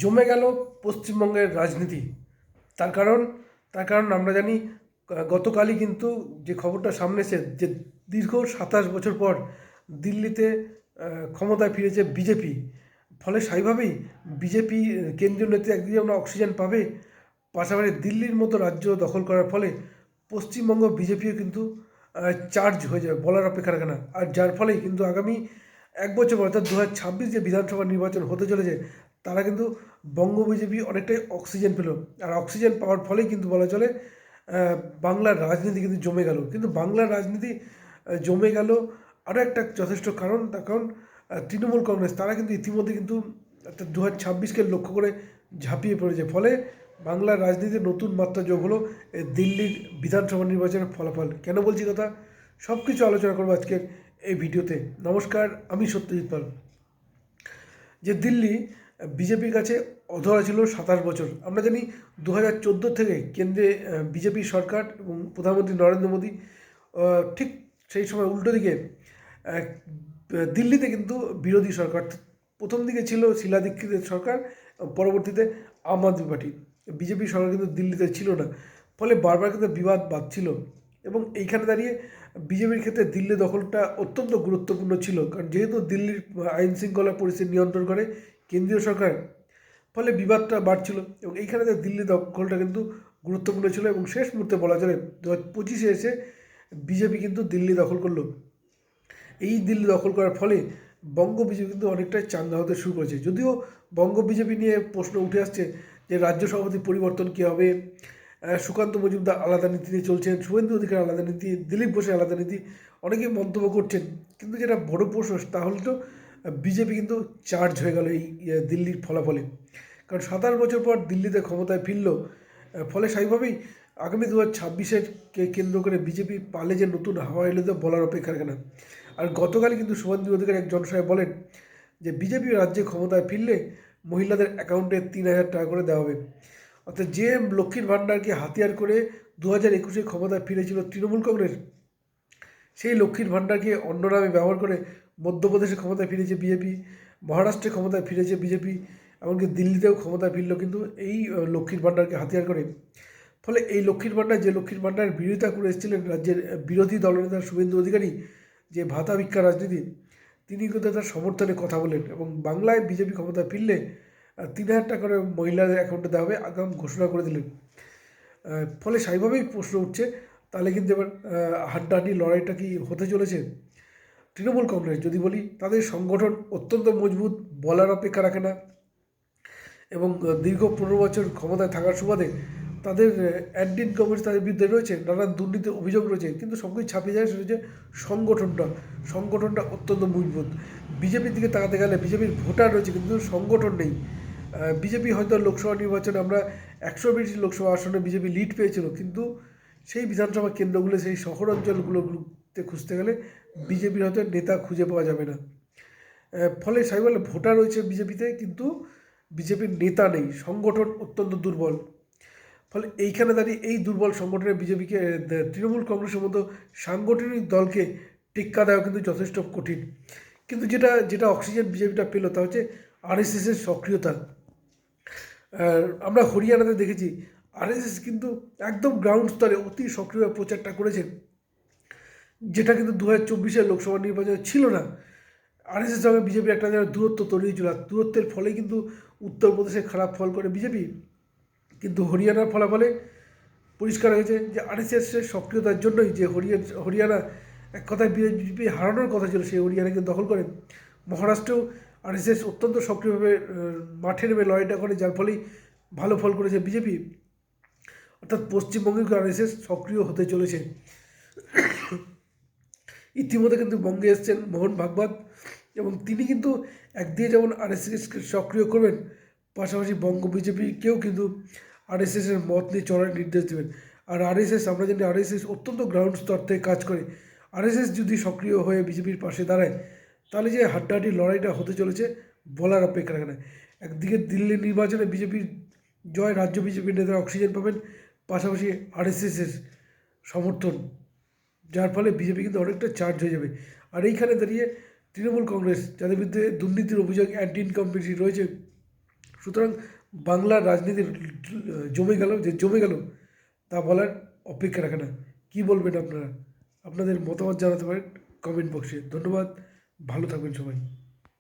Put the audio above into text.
জমে গেল পশ্চিমবঙ্গের রাজনীতি। তার কারণ তার কারণ আমরা জানি, গতকালই কিন্তু যে খবরটা সামনে এসে যে দীর্ঘ সাতাশ বছর পর দিল্লিতে ক্ষমতায় ফিরেছে বিজেপি। ফলে স্বাভাবিকভাবেই বিজেপি কেন্দ্রীয় নেত্রী একদিকে আমরা অক্সিজেন পাবে, পাশাপাশি দিল্লির মতো রাজ্য দখল করার ফলে পশ্চিমবঙ্গ বিজেপিও কিন্তু চার্জ হয়ে যাবে বলার অপেক্ষা রাখে না। আর যার ফলেই কিন্তু আগামী এক বছর পর, অর্থাৎ দু হাজার ছাব্বিশ যে বিধানসভা নির্বাচন হতে চলেছে, তারা কিন্তু বঙ্গ বিজেপি অনেকটাই অক্সিজেন পেল। আর অক্সিজেন পাওয়ার ফলেই কিন্তু বলা চলে বাংলার রাজনীতি কিন্তু জমে গেল। কিন্তু বাংলার রাজনীতি জমে গেল আরও একটা যথেষ্ট কারণ, তার কারণ তৃণমূল কংগ্রেস। তারা কিন্তু ইতিমধ্যে কিন্তু অর্থাৎ দু হাজার ছাব্বিশকে লক্ষ্য করে ঝাঁপিয়ে পড়েছে। ফলে বাংলার রাজনীতির নতুন মাত্রা যোগ হলো দিল্লির বিধানসভা নির্বাচনের ফলাফল। কেন বলছি কথা? সব কিছু আলোচনা করব আজকের এই ভিডিওতে। নমস্কার, আমি সত্যজিৎ পাল। যে দিল্লি বিজেপির কাছে অধরা ছিল সাতাশ বছর, আমরা জানি দু হাজার চোদ্দ থেকে কেন্দ্রে বিজেপি সরকার এবং প্রধানমন্ত্রী নরেন্দ্র মোদী ঠিক সেই সময় উল্টো দিকে দিল্লিতে কিন্তু বিরোধী সরকার, প্রথম দিকে ছিল শিলা দীক্ষিতের সরকার, পরবর্তীতে আম আদমি পার্টি। বিজেপি সরকার কিন্তু দিল্লিতে ছিল না, ফলে বারবার কিন্তু বিবাদ বাঁধছিল এবং এইখানে দাঁড়িয়ে বিজেপির ক্ষেত্রে দিল্লি দখলটা অত্যন্ত গুরুত্বপূর্ণ ছিল। কারণ যেহেতু দিল্লির আইন শৃঙ্খলা পরিস্থিতি নিয়ন্ত্রণ করে কেন্দ্রীয় সরকার, ফলে বিবাদটা বাড়ছিল এবং এইখানে দিল্লি দখলটা কিন্তু গুরুত্বপূর্ণ ছিল এবং শেষ মুহূর্তে বলা চলে দু পঁচিশে এসে বিজেপি কিন্তু দিল্লি দখল করল। এই দিল্লি দখল করার ফলে বঙ্গ বিজেপি কিন্তু অনেকটাই চাঙ্গা হতে শুরু করেছে। যদিও বঙ্গ বিজেপি নিয়ে প্রশ্ন উঠে আসছে যে রাজ্য সভাপতি পরিবর্তন কী হবে সুকান্ত মজুমদার আলাদা নীতি নিয়ে চলছেন, শুভেন্দু অধিকার আলাদা নীতি, দিলীপ ঘোষের আলাদা নীতি অনেকেই মন্তব্য করছেন। কিন্তু যেটা বড় প্রশ্ন, তাহলে তো বিজেপি কিন্তু চার্জ হয়ে গেল এই দিল্লির ফলাফলে। কারণ সাতাশ বছর পর দিল্লিতে ক্ষমতায় ফিরল ফলে স্বাভাবিকভাবেই আগামী দু হাজার ছাব্বিশের কে কেন্দ্র করে বিজেপি পালে যে নতুন হাওয়া এলো তো বলার অপেক্ষা রাখে না। আর গতকাল কিন্তু শুভেন্দু অধিকার এক জনসভায় বলেন যে বিজেপি রাজ্যে ক্ষমতায় ফিরলে মহিলাদের অ্যাকাউন্টে তিন হাজার টাকা করে দেওয়া হবে। অর্থাৎ যে লক্ষ্মীর ভাণ্ডারকে হাতিয়ার করে দু হাজার একুশে ক্ষমতায় ফিরেছিল তৃণমূল কংগ্রেস, সেই লক্ষ্মীর ভাণ্ডারকে অন্য নামে ব্যবহার করে মধ্যপ্রদেশে ক্ষমতায় ফিরেছে বিজেপি, মহারাষ্ট্রে ক্ষমতায় ফিরেছে বিজেপি, এমনকি দিল্লিতেও ক্ষমতায় ফিরল কিন্তু এই লক্ষ্মীর ভাণ্ডারকে হাতিয়ার করে। ফলে এই লক্ষ্মীর ভাণ্ডার, যে লক্ষ্মীর ভাণ্ডারের বিরোধিতা করে এসেছিলেন রাজ্যের বিরোধী দলনেতা শুভেন্দু অধিকারী, যে ভাতা ভিক্ষা রাজনীতি, তিনি কিন্তু তার সমর্থনে কথা বলেন এবং বাংলায় বিজেপি ক্ষমতায় ফিরলে তিন হাজার টাকা করে মহিলাদের অ্যাকাউন্টে দেওয়া হবে, আগাম ঘোষণা করে দিলেন। ফলে স্বাভাবিক প্রশ্ন উঠছে, তাহলে কিন্তু এবার হাড্ডাহাড্ডি লড়াইটা কি হতে চলেছে? তৃণমূল কংগ্রেস, যদি বলি, তাদের সংগঠন অত্যন্ত মজবুত, বলার অপেক্ষা রাখে না এবং দীর্ঘ পনেরো বছর ক্ষমতায় থাকার সুবাদে তাদের অ্যান্টি ইনকামেন্স তাদের বিরুদ্ধে রয়েছে নানান দুর্নীতির অভিযোগ রয়েছে, কিন্তু সব কিছু ছাপিয়ে যায় সেটা হচ্ছে সংগঠনটা। সংগঠনটা অত্যন্ত মজবুত। বিজেপির দিকে তাকাতে গেলে বিজেপির ভোটার রয়েছে, কিন্তু সংগঠন নেই। বিজেপি হয়তো লোকসভা নির্বাচনে আমরা একশো বিশ লোকসভা আসনে বিজেপি লিড পেয়েছিল, কিন্তু সেই বিধানসভা কেন্দ্রগুলো, সেই শহর অঞ্চলগুলোতে খুঁজতে গেলে বিজেপির হয়তো নেতা খুঁজে পাওয়া যাবে না। ফলে সাই বলে ভোটার রয়েছে বিজেপিতে, কিন্তু বিজেপির নেতা নেই, সংগঠন অত্যন্ত দুর্বল। ফলে এইখানে দাঁড়িয়ে এই দুর্বল সংগঠনে বিজেপিকে তৃণমূল কংগ্রেসের মতো সাংগঠনিক দলকে টিক্কা দেওয়া কিন্তু যথেষ্ট কঠিন। কিন্তু যেটা যেটা অক্সিজেন বিজেপিটা পেল তা হচ্ছে আরএসএসের সক্রিয়তা। আমরা হরিয়ানাতে দেখেছি আরএসএস কিন্তু একদম গ্রাউন্ড স্তরে অতি সক্রিয় প্রচারটা করেছেন, যেটা কিন্তু দু হাজার চব্বিশের লোকসভা নির্বাচনে ছিল না। আরএসএস সঙ্গে বিজেপির একটা যেন দূরত্ব তৈরি হয়েছিল, আর দূরত্বের ফলে কিন্তু উত্তরপ্রদেশে খারাপ ফল করে বিজেপি। কিন্তু হরিয়ানার ফলাফলে পরিষ্কার হয়েছে যে আরএসএসের সক্রিয়তার জন্যই যে হরিয়ানা হরিয়ানা এক কথায় বিজেপি হারানোর কথা ছিল, সেই হরিয়ানাকে দখল করে মহারাষ্ট্রেও আরএসএস অত্যন্ত সক্রিয়ভাবে মাঠে নেমে লড়াইটা করে, যার ফলেই ভালো ফল করেছে বিজেপি। অর্থাৎ পশ্চিমবঙ্গে আরএসএস সক্রিয় হতে চলেছে। ইতিমধ্যে কিন্তু বঙ্গে এসছেন মোহন ভাগবত এবং তিনি কিন্তু একদিকে যেমন আরএসএসকে সক্রিয় করবেন, পাশাপাশি বঙ্গ বিজেপিকেও কিন্তু আরএসএসের মত নিয়ে চলার নির্দেশ দেবেন। আর আরএসএস, আমরা জানি আরএসএস অত্যন্ত গ্রাউন্ড স্তর থেকে কাজ করে। আরএসএস যদি সক্রিয় হয়ে বিজেপির পাশে দাঁড়ায় তাহলে যে হাড্ডাহাড্ডি লড়াইটা হতে চলেছে, বলার অপেক্ষা রাখে না। একদিকে দিল্লি নির্বাচনে বিজেপির জয়, রাজ্য বিজেপির নেতারা অক্সিজেন পাবেন, পাশাপাশি আরএসএসের সমর্থন, যার ফলে বিজেপি কিন্তু অনেকটা চার্জ হয়ে যাবে। আর এইখানে দাঁড়িয়ে তৃণমূল কংগ্রেস, যাদের বিরুদ্ধে দুর্নীতির অভিযোগ অ্যান্টি ইনকামপিটি রয়েছে, সুতরাং বাংলার রাজনীতির জমে গেল, যে জমে গেল, তা বলার অপেক্ষা রাখে না। কী বলবেন আপনারা? আপনাদের মতামত জানাতে পারেন কমেন্ট বক্সে ধন্যবাদ। ভালো থাকবেন সবাই।